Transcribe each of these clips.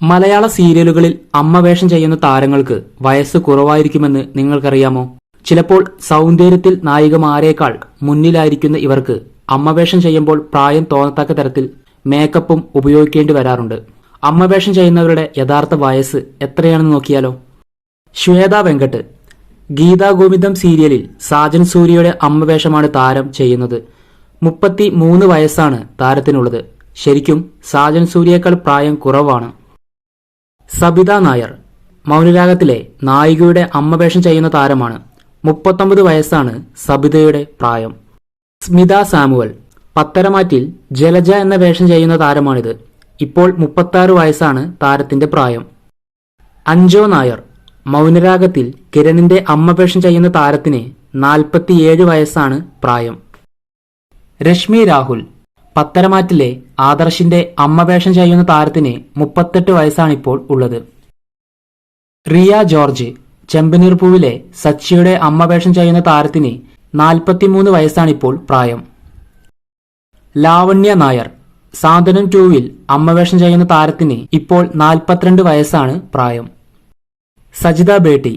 മലയാള സീരിയലുകളിൽ അമ്മ വേഷം ചെയ്യുന്ന താരങ്ങൾക്ക് വയസ്സ് കുറവായിരിക്കുമെന്ന് നിങ്ങൾക്കറിയാമോ? ചിലപ്പോൾ സൗന്ദര്യത്തിൽ നായികമാരേക്കാൾ മുന്നിലായിരിക്കുന്ന ഇവർക്ക് അമ്മ വേഷം ചെയ്യുമ്പോൾ പ്രായം തോന്നത്തക്ക തരത്തിൽ മേക്കപ്പും ഉപയോഗിക്കേണ്ടി വരാറുണ്ട്. അമ്മ വേഷം ചെയ്യുന്നവരുടെ യഥാർത്ഥ വയസ്സ് എത്രയാണെന്ന് നോക്കിയാലോ? ശ്വേത വെങ്കട്ട് ഗീതാ ഗോവിന്ദം സീരിയലിൽ സാജൻ സൂര്യയുടെ അമ്മ വേഷമാണ് താരം ചെയ്യുന്നത്. മുപ്പത്തി മൂന്ന് വയസ്സാണ് താരത്തിനുള്ളത്. ശരിക്കും സാജൻ സൂര്യയേക്കാൾ പ്രായം കുറവാണ്. സബിത നായർ മൗനരാഗത്തിലെ നായികയുടെ അമ്മ വേഷം ചെയ്യുന്ന താരമാണ്. മുപ്പത്തൊമ്പത് വയസ്സാണ് സബിതയുടെ പ്രായം. സ്മിത സാമുവൽ പത്തരമാറ്റിൽ ജലജ എന്ന വേഷം ചെയ്യുന്ന താരമാണിത്. ഇപ്പോൾ മുപ്പത്താറ് വയസ്സാണ് താരത്തിന്റെ പ്രായം. അഞ്ജോ നായർ മൗനരാഗത്തിൽ കിരണിന്റെ അമ്മ വേഷം ചെയ്യുന്ന താരത്തിന് നാൽപ്പത്തിയേഴ് വയസ്സാണ് പ്രായം. രശ്മി രാഹുൽ പത്തരമാറ്റിലെ ആദർശിന്റെ അമ്മവേഷം ചെയ്യുന്ന താരത്തിന് മുപ്പത്തെട്ട് വയസ്സാണിപ്പോൾ ഉള്ളത്. റിയ ജോർജ് ചെമ്പനീർപൂവിലെ സച്ചിയുടെ അമ്മവേഷം ചെയ്യുന്ന താരത്തിന് നാൽപ്പത്തിമൂന്ന് വയസ്സാണിപ്പോൾ പ്രായം. ലാവണ്യ നായർ സാന്ത്വനം ടൂവിൽ അമ്മ വേഷം ചെയ്യുന്ന താരത്തിന് ഇപ്പോൾ നാൽപ്പത്തിരണ്ട് വയസ്സാണ് പ്രായം. സജിത ബേട്ടി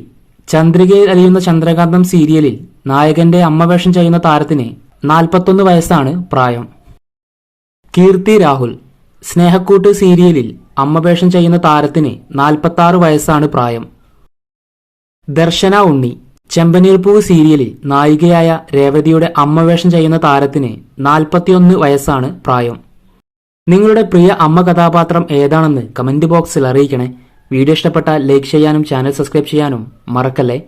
ചന്ദ്രികയിൽ അലിയുന്ന ചന്ദ്രകാന്തം സീരിയലിൽ നായകന്റെ അമ്മവേഷം ചെയ്യുന്ന താരത്തിന് നാൽപ്പത്തൊന്ന് വയസ്സാണ് പ്രായം. കീർത്തി രാഹുൽ സ്നേഹക്കൂട്ട് സീരിയലിൽ അമ്മവേഷം ചെയ്യുന്ന താരത്തിന് നാൽപ്പത്താറ് വയസ്സാണ് പ്രായം. ദർശന ഉണ്ണി ചെമ്പനീർപ്പൂവ് സീരിയലിൽ നായികയായ രേവതിയുടെ അമ്മവേഷം ചെയ്യുന്ന താരത്തിന് നാൽപ്പത്തിയൊന്ന് വയസ്സാണ് പ്രായം. നിങ്ങളുടെ പ്രിയ അമ്മ കഥാപാത്രം ഏതാണെന്ന് കമന്റ് ബോക്സിൽ അറിയിക്കണേ. വീഡിയോ ഇഷ്ടപ്പെട്ടാൽ ലൈക്ക് ചെയ്യാനും ചാനൽ സബ്സ്ക്രൈബ് ചെയ്യാനും മറക്കല്ലേ?